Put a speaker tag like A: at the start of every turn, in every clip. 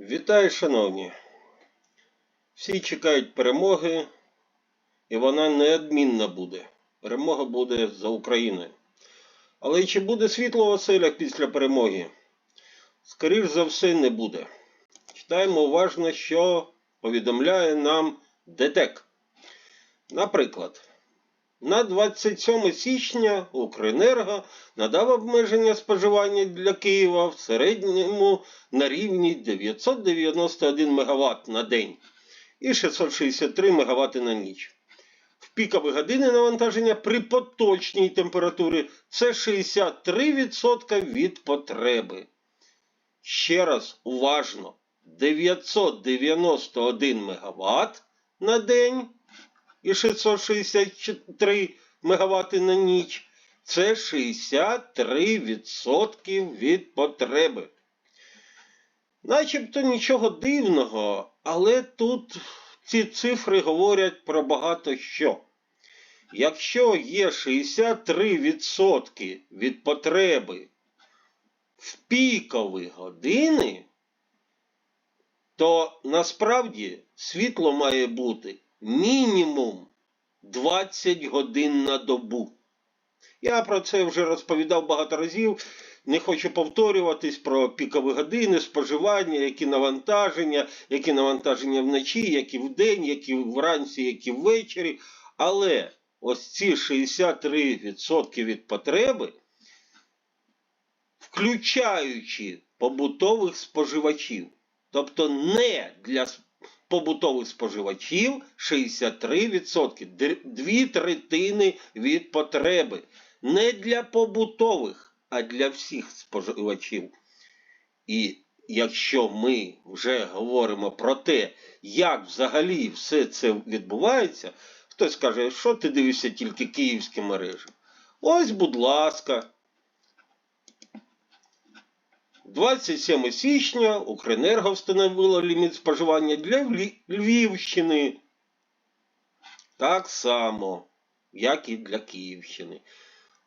A: Вітаю, шановні! Всі чекають перемоги, і вона неодмінна буде. Перемога буде за Україною. Але чи буде світло в оселях після перемоги? Скоріш за все, не буде. Читаємо уважно, що повідомляє нам ДТЕК. Наприклад, на 27 січня Укренерго надав обмеження споживання для Києва в середньому на рівні 991 МВт на день і 663 МВт на ніч. В пікові години навантаження при поточній температурі це 63% від потреби. Ще раз уважно: 991 МВт на день і 663 МВт на ніч. Це 63% від потреби. Начебто нічого дивного, але тут ці цифри говорять про багато що. Якщо є 63% від потреби в пікові години, то насправді світло має бути мінімум 20 годин на добу. Я про це вже розповідав багато разів. Не хочу повторюватись про пікові години, споживання, які навантаження, які навантаження вночі, які вдень, які вранці, які ввечері. Але ось ці 63% від потреби, включаючи побутових споживачів, тобто не для побутових споживачів 63%, дві третини від потреби. Не для побутових, а для всіх споживачів. І якщо ми вже говоримо про те, як взагалі все це відбувається, хтось каже, що ти дивишся тільки київські мережі. Ось, будь ласка. 27 січня Укренерго встановило ліміт споживання для Львівщини. Так само, як і для Київщини.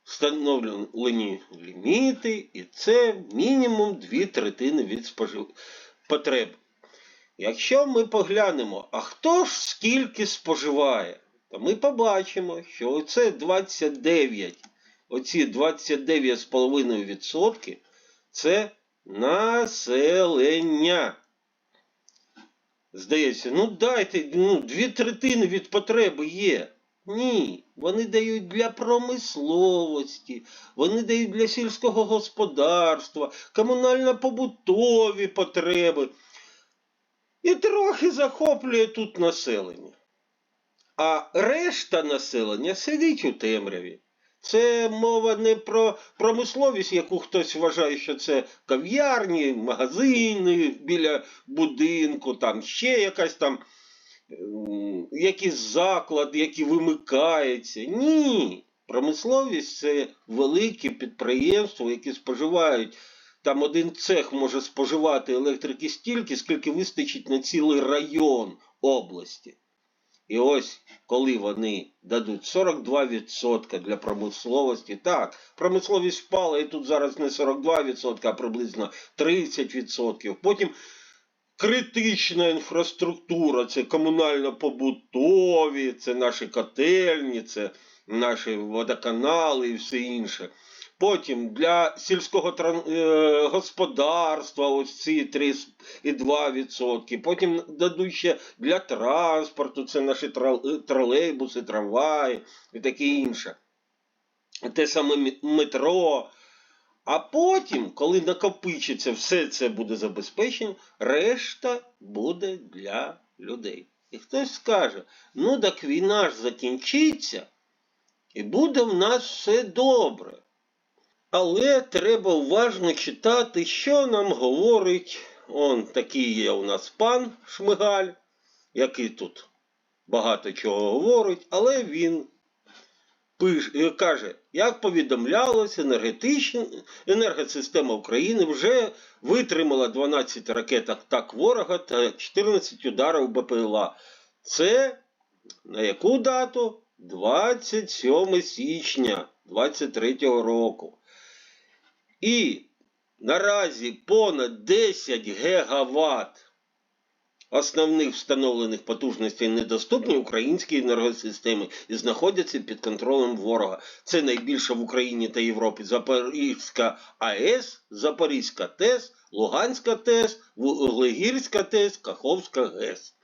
A: Встановлені ліміти, і це мінімум 2 третини від спожив... потреб. Якщо ми поглянемо, а хто ж скільки споживає, то ми побачимо, що оце 29, оці 29,5% це населення. Здається, ну дайте, ну, дві третини від потреби є. Ні, вони дають для промисловості, вони дають для сільського господарства, комунально-побутові потреби. І трохи захоплює тут населення. А решта населення сидить у темряві. Це мова не про промисловість, яку хтось вважає, що це кав'ярні, магазини біля будинку, там ще якась там якийсь заклад, який вимикається. Ні. Промисловість це великі підприємства, які споживають. Там один цех може споживати електрики стільки, скільки вистачить на цілий район області. І ось коли вони дадуть 42% для промисловості, так, промисловість впала і тут зараз не 42%, а приблизно 30%. Потім критична інфраструктура, це комунально-побутові, це наші котельні, це наші водоканали і все інше. Потім для сільського е, господарства ось ці 3,2%. Потім дадуть ще для транспорту, це наші е, тролейбуси, трамваї і таке інше. Те саме метро. А потім, коли накопичиться, все це буде забезпечено, решта буде для людей. І хтось скаже: ну так війна ж закінчиться, і буде в нас все добре. Але треба уважно читати, що нам говорить он такий є у нас пан Шмигаль, який тут багато чого говорить, але він пиш, е, каже, як повідомлялось, енергосистема України вже витримала 12 ракет атак ворога та 14 ударів БПЛА. Це на яку дату? 27 січня 2023 року. І наразі понад 10 гігаватт основних встановлених потужностей недоступні українській енергосистемі і знаходяться під контролем ворога. Це найбільше в Україні та Європі Запорізька АЕС, Запорізька ТЕС, Луганська ТЕС, Вуглегірська ТЕС, Каховська ГЕС.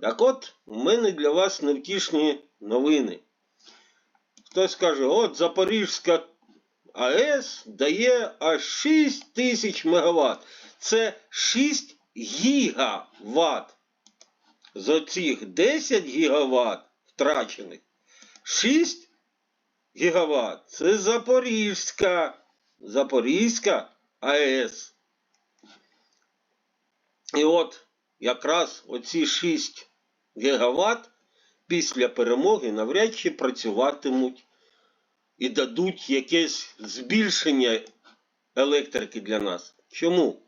A: Так от, у мене для вас невтішні новини. Хтось каже, от Запорізька АЕС дає аж 6 тисяч мегаватт. Це 6 гігаватт. З оцих 10 гігаватт втрачених. 6 гігаватт. Це Запорізька. Запорізька АЕС. І от якраз оці 6 гігаватт після перемоги навряд чи працюватимуть і дадуть якесь збільшення електрики для нас. Чому?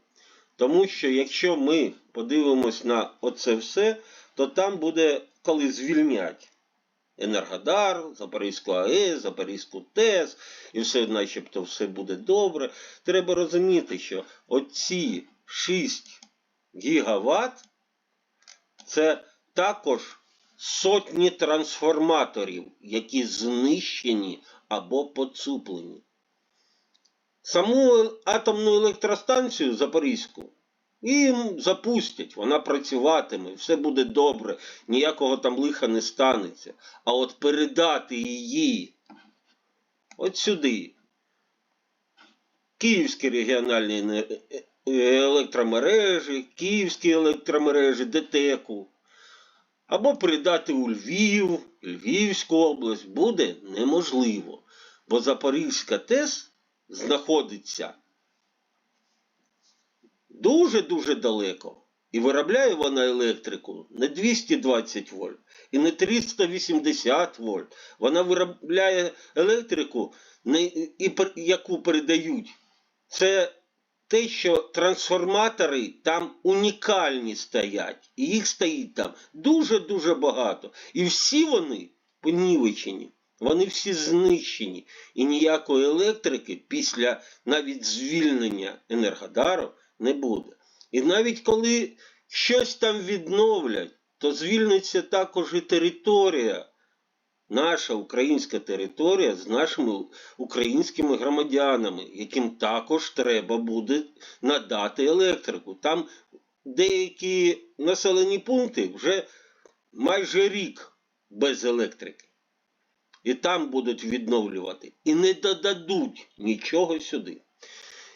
A: Тому що якщо ми подивимось на оце все, то там буде коли звільнять Енергодар, Запорізьку АЕС, Запорізьку ТЕС, і все, начебто, все буде добре. Треба розуміти, що оці 6 гігаватт це також сотні трансформаторів, які знищені або поцуплені. Саму атомну електростанцію Запорізьку їм запустять, вона працюватиме, все буде добре, ніякого там лиха не станеться. А от передати її от сюди, Київські регіональні е- е- електромережі, Київські електромережі, ДТЕКу, або передати у Львів, Львівську область буде неможливо, бо Запорізька ТЕС знаходиться дуже-дуже далеко. І виробляє вона електрику не 220 вольт і не 380 вольт. Вона виробляє електрику, і, яку передають. Це те, що трансформатори там унікальні стоять. І їх стоїть там дуже-дуже багато. І всі вони понівечені. Вони всі знищені. І ніякої електрики після навіть звільнення Енергодару не буде. І навіть коли щось там відновлять, то звільниться також і територія, наша українська територія з нашими українськими громадянами, яким також треба буде надати електрику. Там деякі населені пункти вже майже рік без електрики. І там будуть відновлювати. І не додадуть нічого сюди.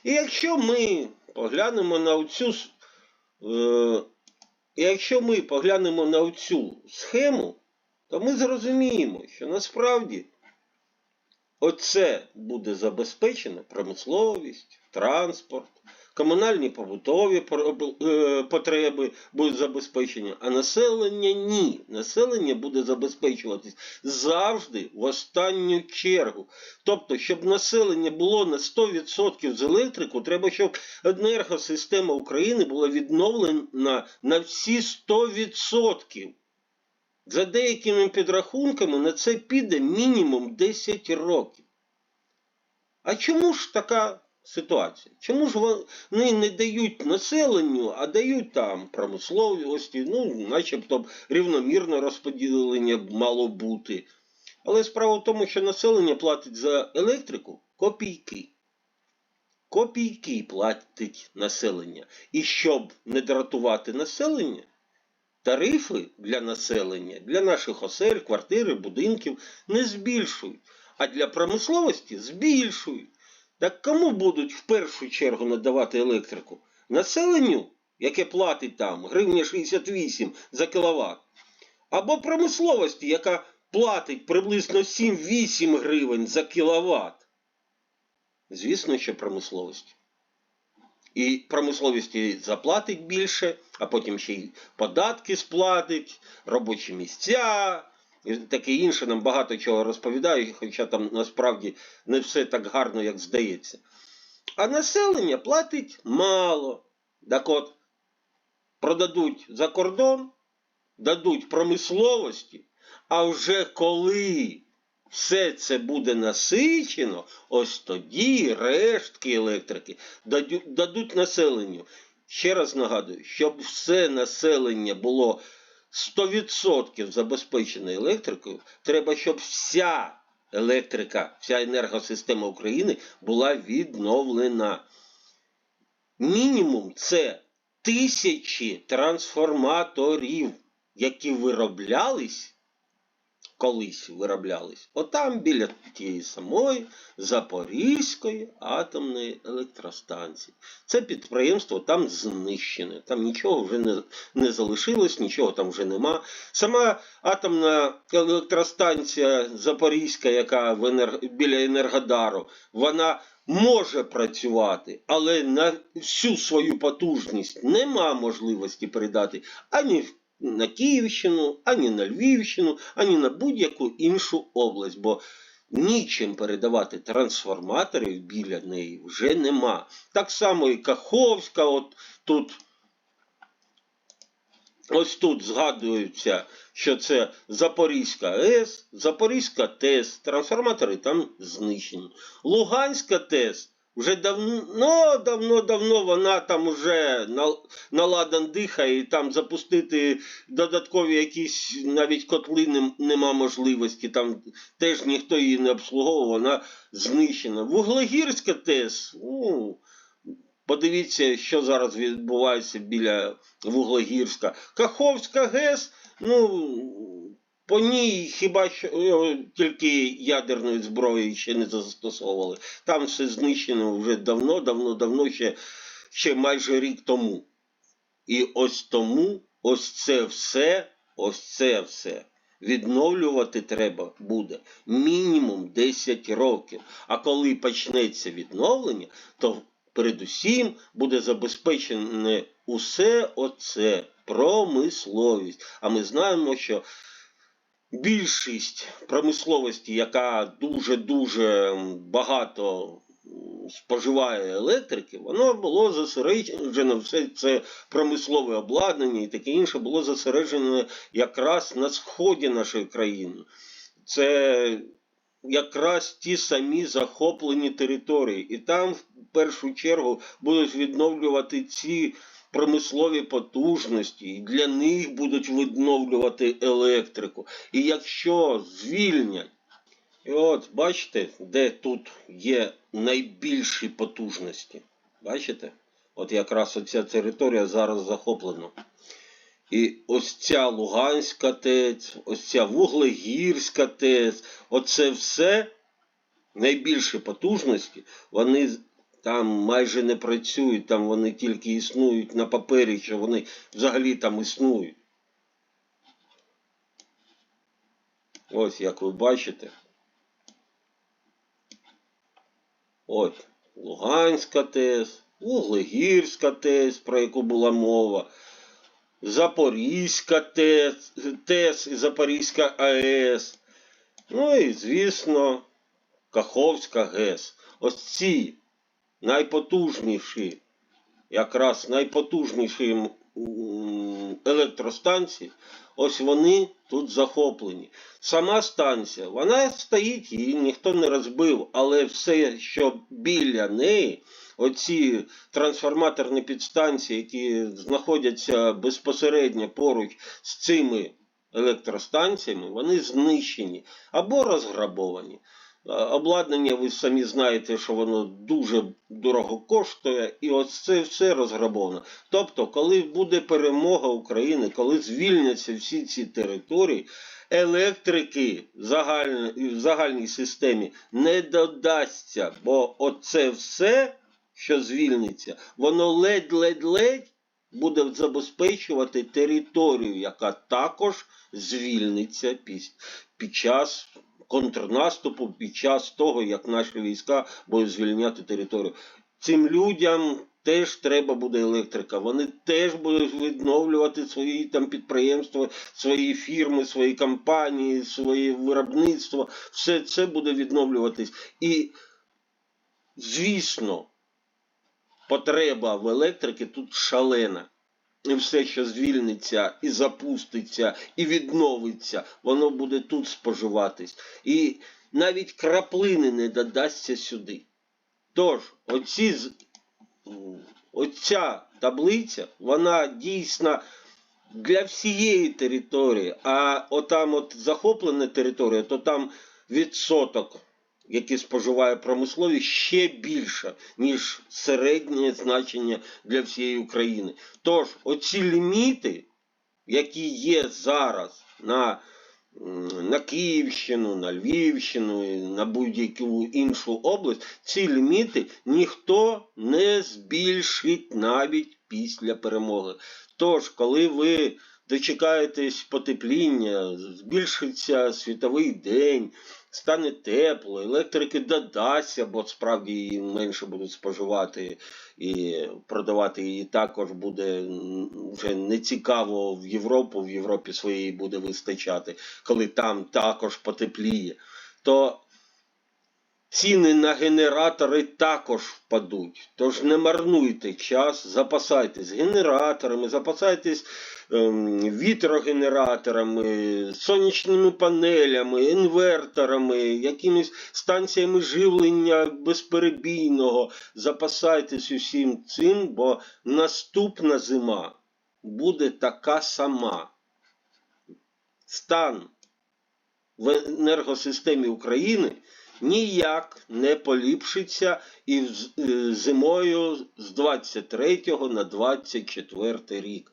A: І якщо ми поглянемо на цю е, якщо ми поглянемо на цю схему, то ми зрозуміємо, що насправді оце буде забезпечено промисловість, транспорт, комунальні побутові е, потреби будуть забезпечені, а населення ні. Населення буде забезпечуватись завжди в останню чергу. Тобто, щоб населення було на 100% з електрику, треба, щоб енергосистема України була відновлена на всі 100%. За деякими підрахунками на це піде мінімум 10 років. А чому ж така ситуація? Чому ж вони не дають населенню, а дають там промисловості, ну, начебто рівномірне розподілення мало бути. Але справа в тому, що населення платить за електрику копійки. Копійки платить населення. І щоб не дратувати населення, тарифи для населення, для наших осель, квартири, будинків не збільшують, а для промисловості збільшують. Так кому будуть в першу чергу надавати електрику? Населенню, яке платить там гривня 68 за кіловат, або промисловості, яка платить приблизно 7-8 гривень за кіловат. Звісно, що промисловості. І промисловості заплатить більше, а потім ще й податки сплатить, робочі місця і таке інше. Нам багато чого розповідають, хоча там насправді не все так гарно, як здається. А населення платить мало. Так от, продадуть за кордон, дадуть промисловості, а вже коли все це буде насичено, ось тоді рештки електрики дадуть населенню. Ще раз нагадую, щоб все населення було 100% забезпечене електрикою, треба, щоб вся електрика, вся енергосистема України була відновлена. Мінімум це тисячі трансформаторів, які вироблялись колись вироблялись. Отам біля тієї самої Запорізької атомної електростанції. Це підприємство там знищене. Там нічого вже не, не залишилось, нічого там вже нема. Сама атомна електростанція Запорізька, яка в енер... біля Енергодару, вона може працювати, але на всю свою потужність нема можливості передати ані в на Київщину, ані на Львівщину, ані на будь-яку іншу область, бо нічим передавати трансформаторів біля неї вже нема. Так само і Каховська, от тут. Ось тут згадується, що це Запорізька АЕС, Запорізька ТЕС, трансформатори там знищені. Луганська ТЕС вже давно, давно, давно вона там уже на, наладан дихає, і там запустити додаткові якісь навіть котли нем- нема можливості. Там теж ніхто її не обслуговував, вона знищена. Вуглегірська ТЕС, ну, подивіться, що зараз відбувається біля Вуглегірська. Каховська ГЕС, ну. По ній хіба що е, тільки ядерної зброї ще не застосовували. Там все знищено вже давно, давно, давно, ще, ще майже рік тому. І ось тому ось це все, ось це все відновлювати треба буде мінімум 10 років. А коли почнеться відновлення, то передусім буде забезпечене усе оце промисловість. А ми знаємо, що більшість промисловості, яка дуже-дуже багато споживає електрики, воно було зосереджено, все це промислове обладнання і таке інше було зосереджено якраз на сході нашої країни. Це якраз ті самі захоплені території. І там в першу чергу будуть відновлювати ці промислові потужності, і для них будуть відновлювати електрику. І якщо звільнять, і от бачите, де тут є найбільші потужності. Бачите? От якраз оця територія зараз захоплена. І ось ця Луганська ТЕЦ, ось ця Вуглегірська ТЕЦ, оце все найбільші потужності, вони там майже не працюють, там вони тільки існують на папері, що вони взагалі там існують. Ось як ви бачите. От Луганська ТЕС, Вуглегірська ТЕС, про яку була мова. Запорізька ТЕС, ТЕС і Запорізька АЕС. Ну і, звісно, Каховська ГЕС. Ось ці найпотужніші, якраз найпотужніші електростанції, ось вони тут захоплені. Сама станція, вона стоїть, її ніхто не розбив, але все, що біля неї, оці трансформаторні підстанції, які знаходяться безпосередньо поруч з цими електростанціями, вони знищені або розграбовані. Е, Обладнання, ви самі знаєте, що воно дуже дорого коштує, і ось це все розграбовано. Тобто, коли буде перемога України, коли звільняться всі ці території, електрики в загальній, системі не додасться, бо оце все, що звільниться, воно ледь-ледь-ледь буде забезпечувати територію, яка також звільниться під час контрнаступу, під час того, як наші війська будуть звільняти територію. Цим людям теж треба буде електрика. Вони теж будуть відновлювати свої там підприємства, свої фірми, свої компанії, своє виробництво. Все це буде відновлюватись. І, звісно, потреба в електриці тут шалена. Все, що звільниться, і запуститься, і відновиться, воно буде тут споживатись. І навіть краплини не додасться сюди. Тож, оці, оця таблиця, вона дійсно для всієї території, а отам от захоплена територія, то там відсоток, який споживає промисловість, ще більше, ніж середнє значення для всієї України. Тож, оці ліміти, які є зараз на, на Київщину, на Львівщину, на будь-яку іншу область, ці ліміти ніхто не збільшить навіть після перемоги. Тож, коли ви дочекаєтесь потепління, збільшиться світовий день, стане тепло, електрики додасться, бо справді її менше будуть споживати і продавати її також буде вже не цікаво в Європу, в Європі своєї буде вистачати, коли там також потепліє, то ціни на генератори також впадуть. Тож не марнуйте час, запасайтесь генераторами, запасайтесь вітрогенераторами, сонячними панелями, інверторами, якимись станціями живлення безперебійного. Запасайтесь усім цим, бо наступна зима буде така сама. Стан в енергосистемі України ніяк не поліпшиться і е, зимою з 23 на 24 рік.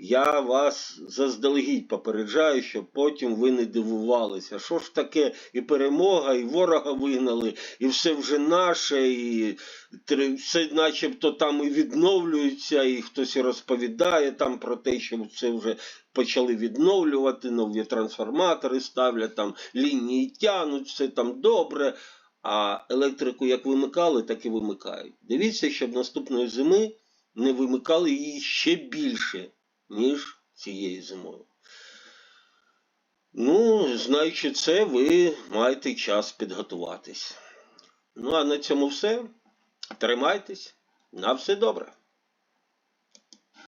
A: Я вас заздалегідь попереджаю, щоб потім ви не дивувалися. Що ж таке і перемога, і ворога вигнали, і все вже наше, і все начебто там і відновлюється, і хтось і розповідає там про те, що це вже почали відновлювати, нові трансформатори ставлять, там лінії тянуть, все там добре. А електрику як вимикали, так і вимикають. Дивіться, щоб наступної зими не вимикали її ще більше, ніж цією зимою. Ну, знаючи це, ви маєте час підготуватись. Ну, а на цьому все. Тримайтесь. На все добре.